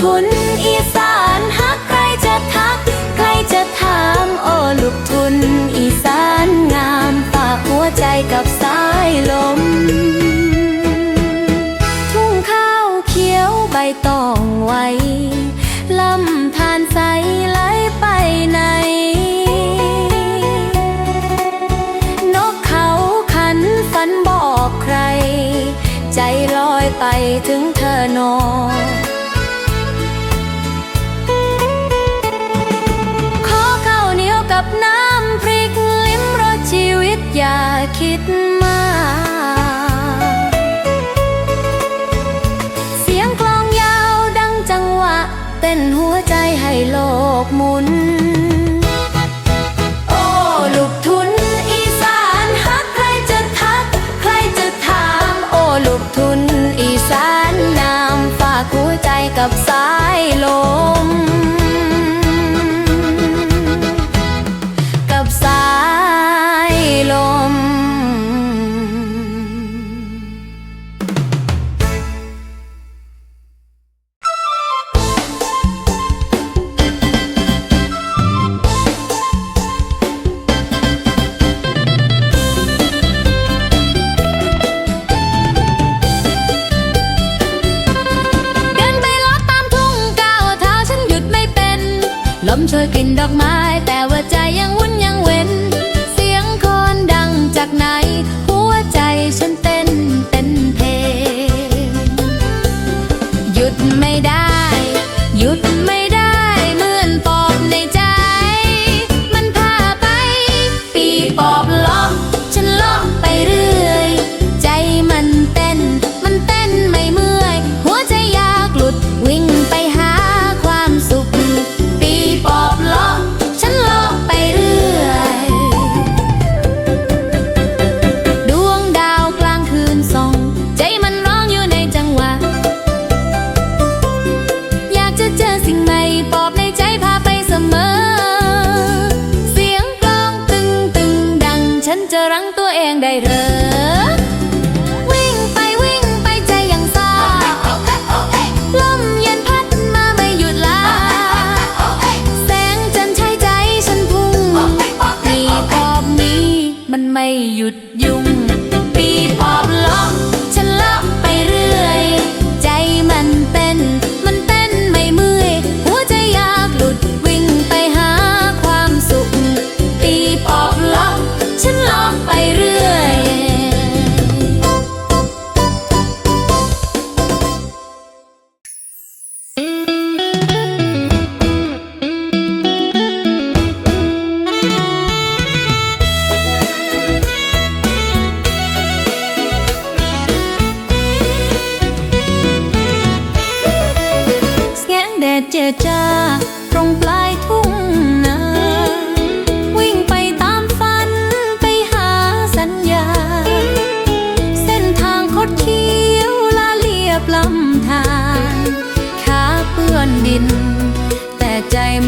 ทุนอีสานฮักใครจะทัก ใครจะถามโอ้ลูกทุนอีสานงามฝากหัวใจกับสายลม ทุ่งข้าวเขียวใบตองไว้ เป็นหัวใจให้โลกหมุน โอ้ลูกทุนอีสานฮักใครจะทัก ใครจะถาม โอ้ลูกทุนอีสานนำฝากหัวใจกับสายลม เธอยกลิ่นดอกไม้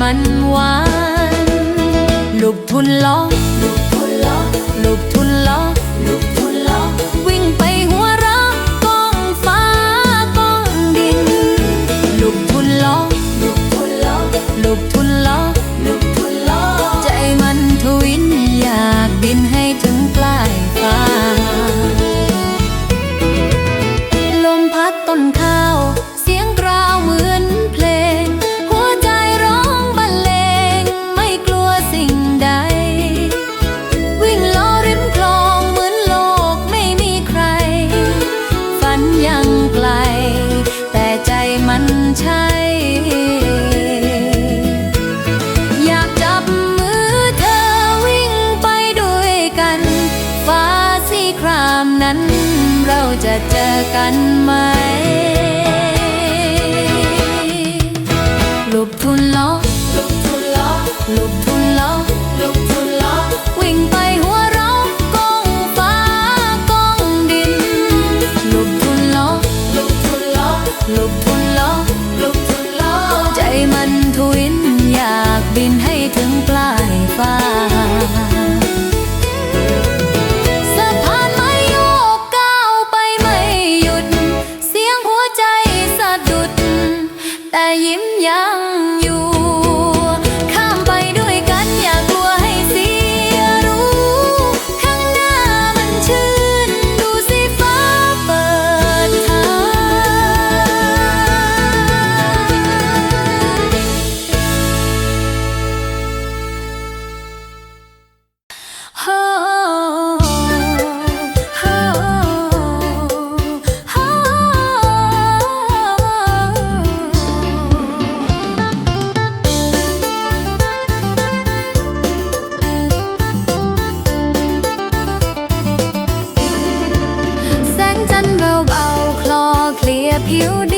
มันหวานลูกทุนล้อลูกทุนล้อลูกทุนล้อวิ่งไป one ลี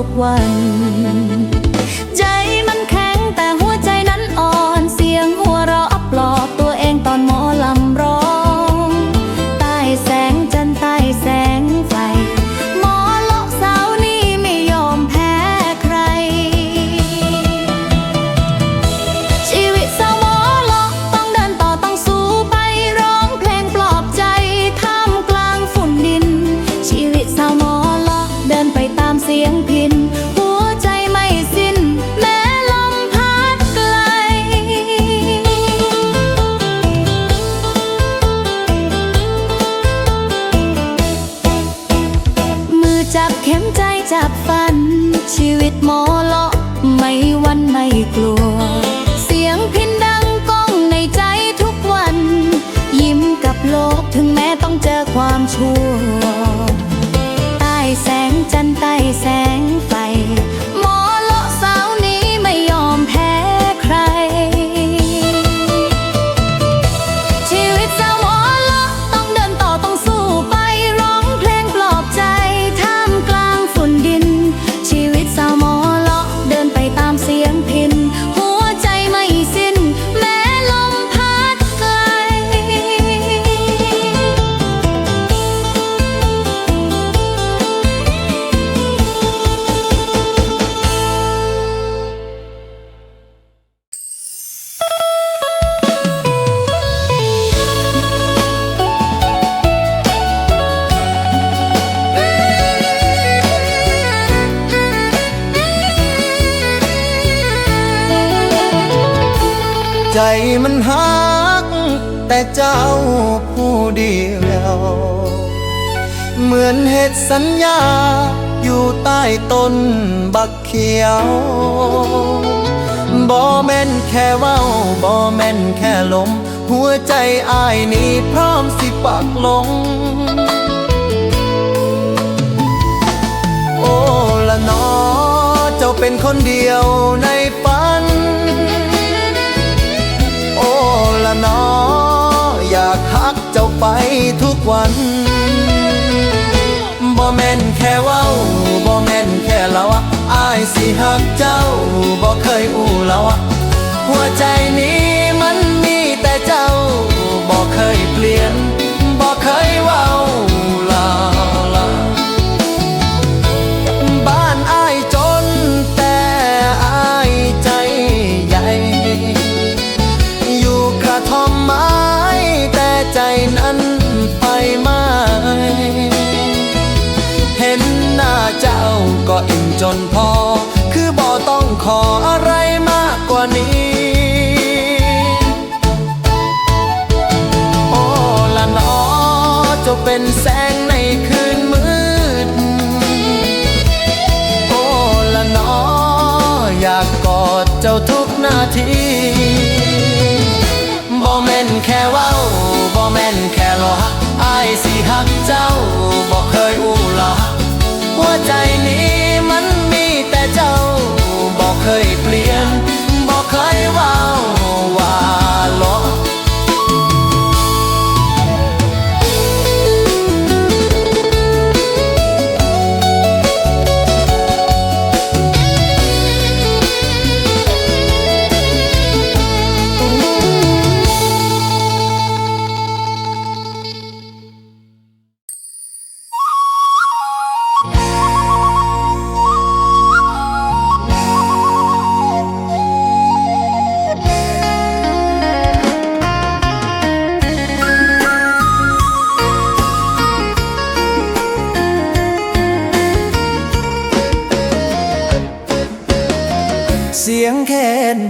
ทุกวัน เหมือนเหตุสัญญา อยู่ใต้ต้นบักเขียวบ่แม่นแค่เว้าบ่แม่นแค่ลม หัวใจอายนี้พร้อมสิปักลง โอ้ละนอเจ้าเป็นคนเดียวในฝัน โอ้ละนออยากฮักเจ้าไปทุกวัน แม่นแค่เว้าบ่แม่นแค่เราอะอายสิฮักเจ้าบ่เคยอู้เราอะหัวใจนี้ ทีบ่แม่นแค่เว้าบ่แม่นแค่รออายสิฮักเจ้าบ่เคยอู้ลาหัวใจนี้มันมีแต่เจ้าบ่เคย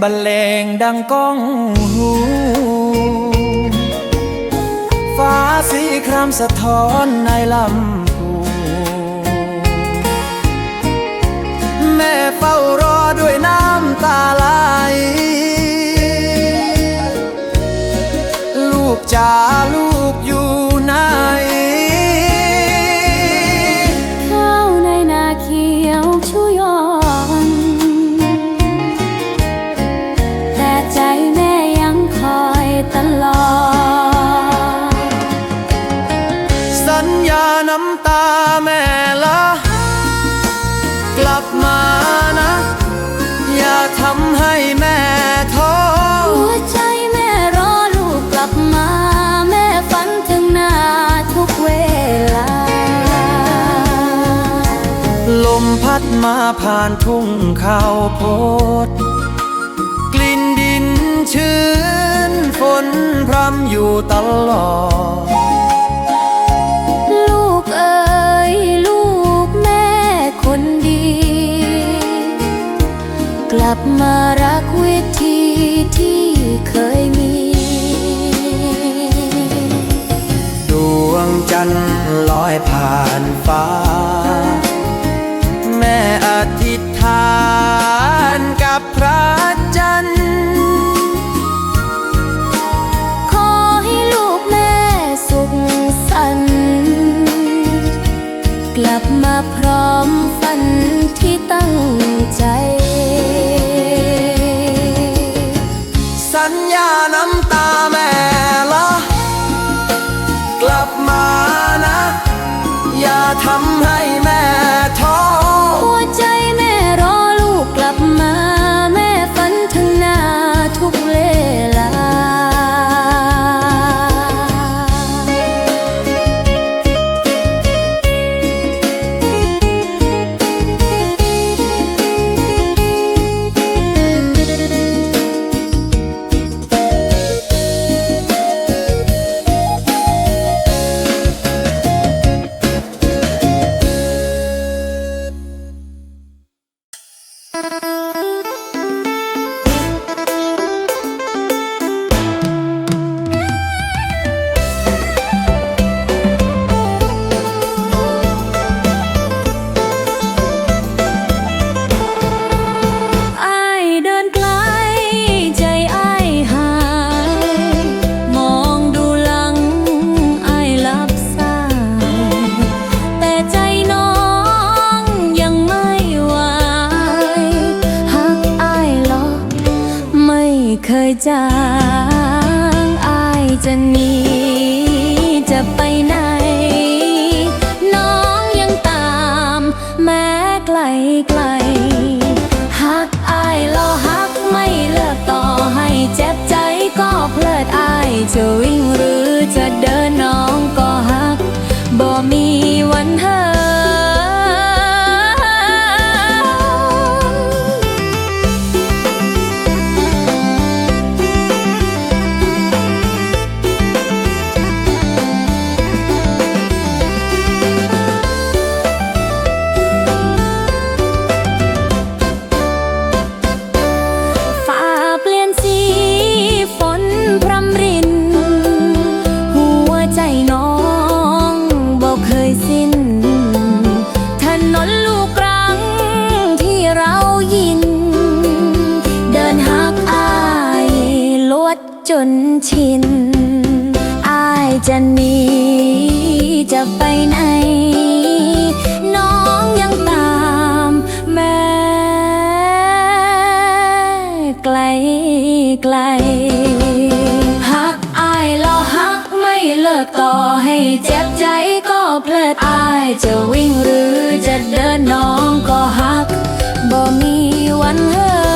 บรรเลงดังก้องหูฟ้าสีครามสะท้อนในลำพูแม่เฝ้ารอด้วยน้ำตาไหลลูกจ๋าลูก ผ่านทุ่งข้าวโพด กลิ่นดินชื้นฝนพรำอยู่ตลอด ลูกเอ๋ยลูกแม่คนดี กลับมารักวิธีที่เคยมี ดวงจันทร์ลอยผ่านฟ้า หักอายรอหักไม่เลิกต่อให้เจ็บใจก็เพลิดอายจะวิ่งหรือจะเดินน้องก็ จนชิน อายจะหนีจะไปไหน น้องยังตามแม่ไกลไกลหักอายแล้วหักไม่เลิกต่อให้เจ็บใจก็เพลิดอายจะวิ่งหรือจะเดินน้องก็หักบ่มีวันเลิก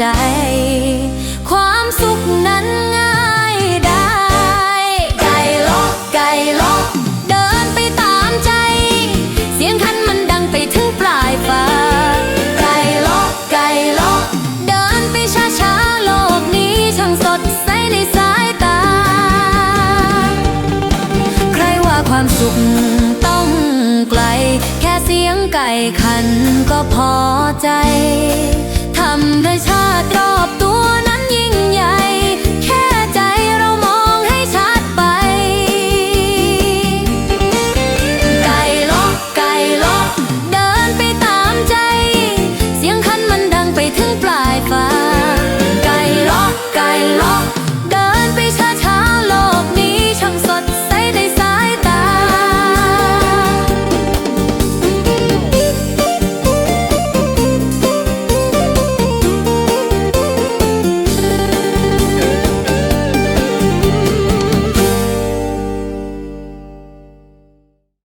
ใจ ความสุขนั้นง่ายได้ ไก่ล็อกไก่ล็อกเดินไปตามใจ เสียงคันมันดังไปถึงปลายฟ้า ไก่ล็อกไก่ล็อกเดินไปช้าๆโลกนี้ช่างสดใสในสายตา ใครว่าความสุขต้องไกล แค่เสียงไก่ขันก็พอใจ